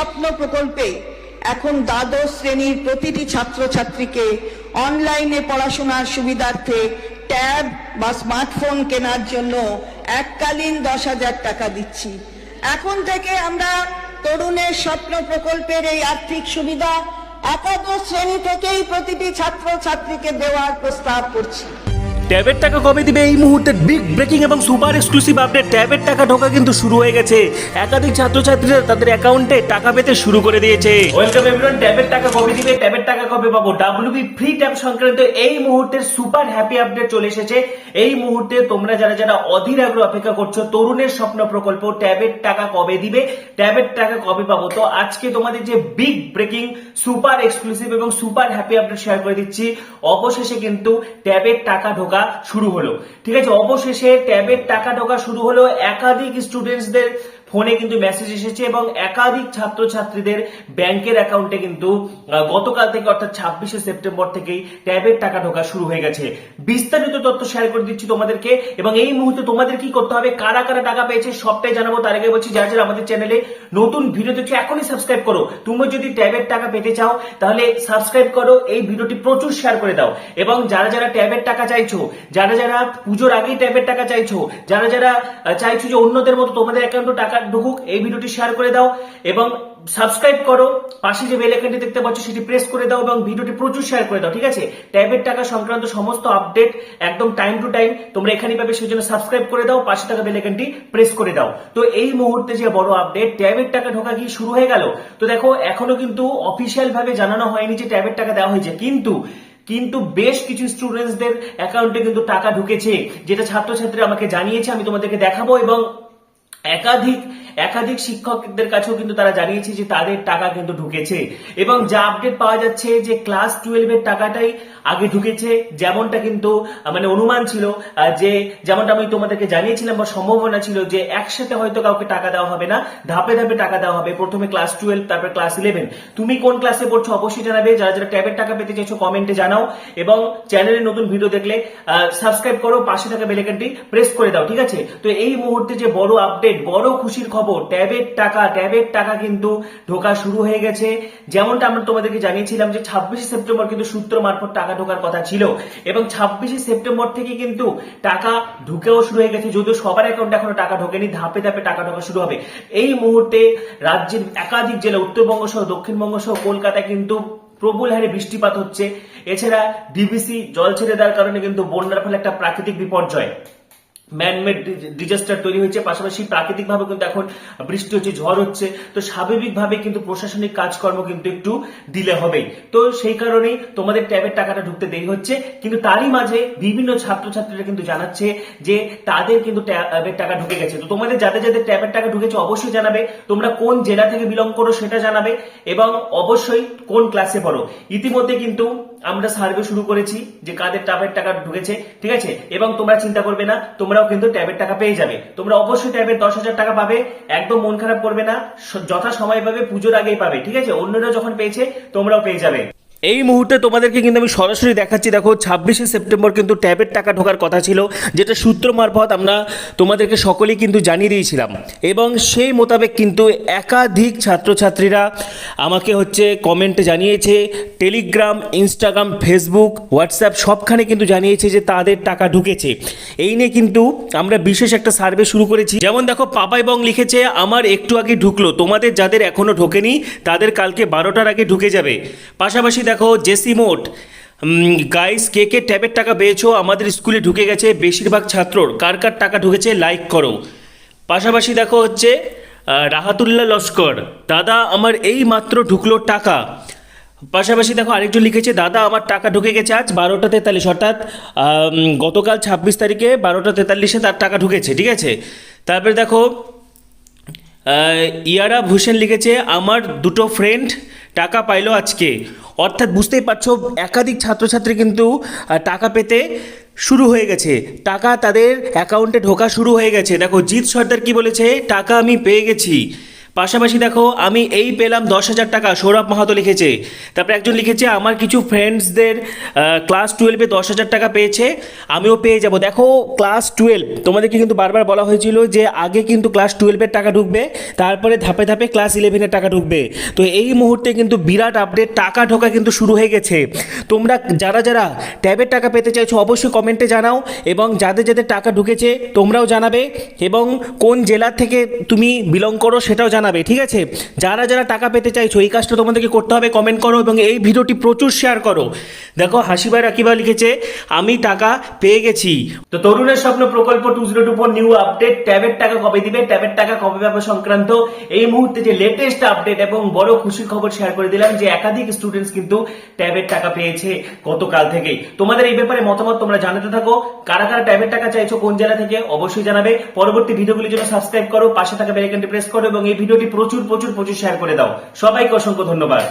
স্বপ্ন প্রকল্পে এখন দ্বাদশ শ্রেণির প্রতিটি ছাত্রছাত্রীকে অনলাইনে পড়াশোনার সুবিধার্থে ট্যাব বা স্মার্টফোন কেনার জন্য এককালীন দশ হাজার টাকা দিচ্ছি। এখন থেকে আমরা তরুণের স্বপ্ন প্রকল্পের এই আর্থিক সুবিধা একাদশ শ্রেণি থেকেই প্রতিটি ছাত্রছাত্রীকে দেওয়ার প্রস্তাব করছি। ট্যাবের টাকা কবে দিবে? এই মুহূর্তে বিগ ব্রেকিং এবং সুপার এক্সক্লুসিভ আপডেট ট্যাবের টাকা ঢোকা কিন্তু শুরু হয়ে গেছে। একাধিক ছাত্রছাত্রীরা তাদের অ্যাকাউন্টে টাকা পেতে শুরু করে দিয়েছে। ওয়েলকাম এভরিওয়ান ট্যাবের টাকা কবে দিবে? ট্যাবের টাকা কবে পাবো? ডাব্লিউবি ফ্রি ট্যাব সংক্রান্ত এই মুহূর্তের সুপার হ্যাপি আপডেট চলে এসেছে। এই মুহূর্তে তোমরা যারা যারা অধীর আগ্রহ অপেক্ষা করছ, তরুণের স্বপ্ন প্রকল্প ট্যাবের টাকা কবে দিবে? ট্যাবের টাকা কবে পাবো? তো আজকে তোমাদের যে বিগ ব্রেকিং সুপার এক্সক্লুসিভ এবং সুপার হ্যাপি আপডেট শেয়ার করে দিচ্ছি, অবশেষে কিন্তু ট্যাবের টাকা ঢোকা শুরু হলো। ঠিক আছে অবশেষে ট্যাবের টাকা ঢোকা শুরু হলো। একাধিক স্টুডেন্টসদের ফোনে কিন্তু মেসেজ এসেছে এবং একাধিক ছাত্রছাত্রীদের ব্যাংকের অ্যাকাউন্টে কিন্তু গতকাল থেকে অর্থাৎ ছাব্বিশে সেপ্টেম্বর থেকেই ট্যাবের টাকা ঢোকা শুরু হয়ে গেছে। বিস্তারিত তথ্য শেয়ার করে দিচ্ছি তোমাদেরকে এবং এই মুহূর্তে তোমাদের কি করতে হবে? কারা কারা টাকা পেয়েছে সবটাই জানাব। তার আগে বলছি, যারা যারা আমাদের চ্যানেলে নতুন ভিডিও দেখছ, এখনই সাবস্ক্রাইব করো। তুমি যদি ট্যাবের টাকা পেতে চাও, তাহলে সাবস্ক্রাইব করো। এই ভিডিওটি প্রচুর শেয়ার করে দাও। এবং যারা যারা ট্যাবের টাকা চাইছো, যারা যারা পুজোর আগেই ট্যাবের টাকা চাইছো, যারা যারা চাইছো যে অন্যদের মতো তোমাদের অ্যাকাউন্টে টাকা ঢুকুক, এই ভিডিওটি শেয়ার করে দাও এবং সাবস্ক্রাইব করো। পাশে যে বেল আইকনটি দেখতে পাচ্ছ, সেটি প্রেস করে দাও এবং ভিডিওটি প্রচুর শেয়ার করে দাও, ঠিক আছে? ট্যাবের টাকা সংক্রান্ত সমস্ত আপডেট একদম টাইম টু টাইম তোমরা এখানেই পাবে সেই জন্য সাবস্ক্রাইব করে দাও, পাশে থাকা বেল আইকনটি প্রেস করে দাও। তো এই মুহূর্তে যে বড় আপডেট, ট্যাবের টাকা ঢোকা কি শুরু হয়ে গেল? তো দেখো, এখনও কিন্তু অফিসিয়াল ভাবে জানানো হয়নি যে ট্যাবের টাকা দেওয়া হয়েছে, কিন্তু কিন্তু বেশ কিছু স্টুডেন্টসদের অ্যাকাউন্টে কিন্তু টাকা ঢুকেছে, যেটা ছাত্রছাত্রী আমাকে জানিয়েছে, আমি তোমাদেরকে দেখাবো এবং একাধিক একাধিক শিক্ষকদের কাছেও কিন্তু তারা জানিয়েছে যে তাদের টাকা কিন্তু ঢুকেছে। এবং যা আপডেট পাওয়া যাচ্ছে যে ক্লাস টুয়েলভের টাকাটাই আগে ঢুকেছে, যেমনটা কিন্তু মানে অনুমান ছিল যে যেমনটা আমি তোমাদেরকে জানিয়েছিলাম বা সম্ভাবনা ছিল যে একসাথে হয়তো কাউকে টাকা দেওয়া হবে না, ধাপে ধাপে টাকা দেওয়া হবে। প্রথমে ক্লাস টুয়েলভ তারপর ক্লাস ইলেভেন তুমি কোন ক্লাসে পড়ছো অবশ্যই জানাবে। যারা যারা ট্যাবের টাকা পেতে চাইছো কমেন্টে জানাও। এবং চ্যানেলে নতুন ভিডিও দেখলে সাবস্ক্রাইব করো, পাশে থাকা বেলেকানটি প্রেস করে দাও, ঠিক আছে? তো এই মুহূর্তে যে বড় আপডেট বড় খুশির খবর। ট্যাবের টাকা ট্যাবের টাকা কিন্তু ঢোকা শুরু হয়ে গেছে। যেমনটা আমরা তোমাদেরকে জানিয়েছিলাম যে ছাব্বিশে সেপ্টেম্বর কিন্তু সূত্র মারফত টাকা ঢোকার কথা ছিল। এবং ছাব্বিশে সেপ্টেম্বর থেকে কিন্তু টাকা ঢুকেও শুরু হয়ে গেছে। যদিও সবার অ্যাকাউন্টে এখনও টাকা ঢোকেনি, ধাপে ধাপে টাকা ঢোকা শুরু হবে। এই মুহূর্তে রাজ্যের একাধিক জেলা, উত্তরবঙ্গ সহ, দক্ষিণবঙ্গ সহ, কলকাতায় কিন্তু প্রবল হারে বৃষ্টিপাত হচ্ছে। এছাড়া ডিবিসি জল ছেড়ে দেওয়ার কারণে কিন্তু বন্যার ফলে একটা প্রাকৃতিক বিপর্যয়। ম্যানমেড ডিজাস্টার তৈরি হয়েছে। পাশাপাশি প্রাকৃতিকভাবে কিন্তু এখন বৃষ্টি হচ্ছে, ঝড় হচ্ছে। তো স্বাভাবিকভাবে কিন্তু প্রশাসনিক কাজকর্ম কিন্তু একটু দিলে হবেই। তো সেই কারণেই তোমাদের ট্যাবের টাকাটা ঢুকতে দেরি হচ্ছে। কিন্তু তারই মাঝে বিভিন্ন ছাত্রছাত্রীরা কিন্তু জানাচ্ছে যে তাদের কিন্তু ট্যাবের টাকা ঢুকে গেছে। তো তোমাদের যাদের যাদের ট্যাবের টাকা ঢুকেছে অবশ্যই জানাবে। তোমরা কোন জেলা থেকে বিলং করো সেটা জানাবে। এবং অবশ্যই কোন ক্লাসে পড়ো। ইতিমধ্যে কিন্তু আমরা সার্ভে শুরু করেছি যে কাদের ট্যাবের টাকা ঢুকেছে, ঠিক আছে? এবং তোমরা চিন্তা করবে না তোমরাও কিন্তু ট্যাবের টাকা পেয়ে যাবে। তোমরা অবশ্যই ট্যাবের দশ হাজার টাকা পাবে। একদম মন খারাপ করবে না। যথা সময় পাবে পুজোর আগেই পাবে, ঠিক আছে? অন্যরা যখন পেয়েছে, তোমরাও পেয়ে যাবে। এই মুহূর্তে তোমাদেরকে কিন্তু আমি সরাসরি দেখাচ্ছি, দেখো, ছাব্বিশে সেপ্টেম্বর কিন্তু ট্যাবের টাকা ঢোকার কথা ছিল, যেটা সূত্র মারফত আমরা তোমাদেরকে সকলেই কিন্তু জানিয়ে দিয়েছিলাম। এবং সেই মোতাবেক কিন্তু একাধিক ছাত্রছাত্রীরা আমাকে হচ্ছে কমেন্টে জানিয়েছে টেলিগ্রাম ইনস্টাগ্রাম ফেসবুক হোয়াটসঅ্যাপ সবখানে কিন্তু জানিয়েছে যে তাদের টাকা ঢুকেছে। এই নিয়ে কিন্তু আমরা বিশেষ একটা সার্ভে শুরু করেছি। যেমন দেখো, পাপা এবং লিখেছে, আমার একটু আগে ঢুকলো, তোমাদের যাদের এখনও ঢোকেনি, তাদের কালকে বারোটার আগে ঢুকে যাবে। পাশাপাশি দেখো, জেসি মোট গাইস কে কে ট্যাবের টাকা পেয়েছ? আমাদের স্কুলে ঢুকে গেছে বেশিরভাগ ছাত্রর। কার কার টাকা ঢুকেছে লাইক করো। পাশাপাশি দেখো হচ্ছে রাহাতুল্লাহ লস্কর, দাদা, আমার এই মাত্র ঢুকলো টাকা। পাশাপাশি দেখো, আরেকজন লিখেছে, দাদা, আমার টাকা ঢুকে গেছে আজ বারোটা তেতাল্লিশ, অর্থাৎ গতকাল ছাব্বিশ তারিখে বারোটা তেতাল্লিশে তার টাকা ঢুকেছে। ঠিক আছে? তারপরে দেখো ইয়ারা ভূষণ লিখেছে, আমার দুটো ফ্রেন্ড টাকা পাইলো আজকে। অর্থাৎ বুঝতেই পারছ, একাধিক ছাত্রছাত্রী কিন্তু টাকা পেতে শুরু হয়ে গেছে। টাকা তাদের অ্যাকাউন্টে ঢোকা শুরু হয়ে গেছে। দেখো, জিৎ সর্দার কি বলেছে? টাকা আমি পেয়ে গেছি। পাশাপাশি দেখো, আমি এই পেলাম দশ হাজার টাকা, সৌরভ মাহাতো লিখেছে। তারপরে একজন লিখেছে, আমার কিছু ফ্রেন্ডসদের ক্লাস টুয়েলভে দশ হাজার টাকা পেয়েছে, আমিও পেয়ে যাব। দেখো ক্লাস টুয়েলভ তোমাদেরকে কিন্তু বারবার বলা হয়েছিল যে আগে কিন্তু ক্লাস টুয়েলভের টাকা ঢুকবে, তারপরে ধাপে ধাপে ক্লাস ইলেভেনের টাকা ঢুকবে। তো এই মুহূর্তে কিন্তু বিরাট আপডেট টাকা ঢোকা কিন্তু শুরু হয়ে গেছে। তোমরা যারা যারা ট্যাবের টাকা পেতে চাইছো, অবশ্যই কমেন্টে জানাও, এবং যাদের যাদের টাকা ঢুকেছে, তোমরাও জানাবে, এবং কোন জেলা থেকে তুমি বিলং করো, সেটাও জানাবে। ঠিক আছে? যারা যারা টাকা পেতে চাইছো, এই কাজটা তোমাদেরকে করতে হবে কমেন্ট করো এবং এই ভিডিওটি প্রচুর শেয়ার করো। দেখো হাসিবাই রাকিবা লিখেছে, আমি টাকা পেয়ে গেছি। তো তরুণের স্বপ্ন প্রকল্প two zero two four new update ট্যাবের টাকা কবে দিবে? ট্যাবের টাকা কবে পাবে সংক্রান্ত? এই মুহূর্তে যে লেটেস্ট আপডেট এবং বড় খুশির খবর শেয়ার করে দিলাম যে একাধিক স্টুডেন্টস কিন্তু ট্যাবের টাকা পেয়েছে গতকাল থেকেই। তোমাদের এই ব্যাপারে মতামত তোমরা জানাতে থাকো। কারা কারা ট্যাবের টাকা চাইছো, কোন জেলা থেকে, অবশ্যই জানাবে। পরবর্তী ভিডিওগুলির জন্য সাবস্ক্রাইব করো, পাশে থাকা বেল আইকনটি প্রেস করো এবং এই ভিডিওটি প্রচুর প্রচুর প্রচুর শেয়ার করে দাও। সবাইকে অসংখ্য ধন্যবাদ।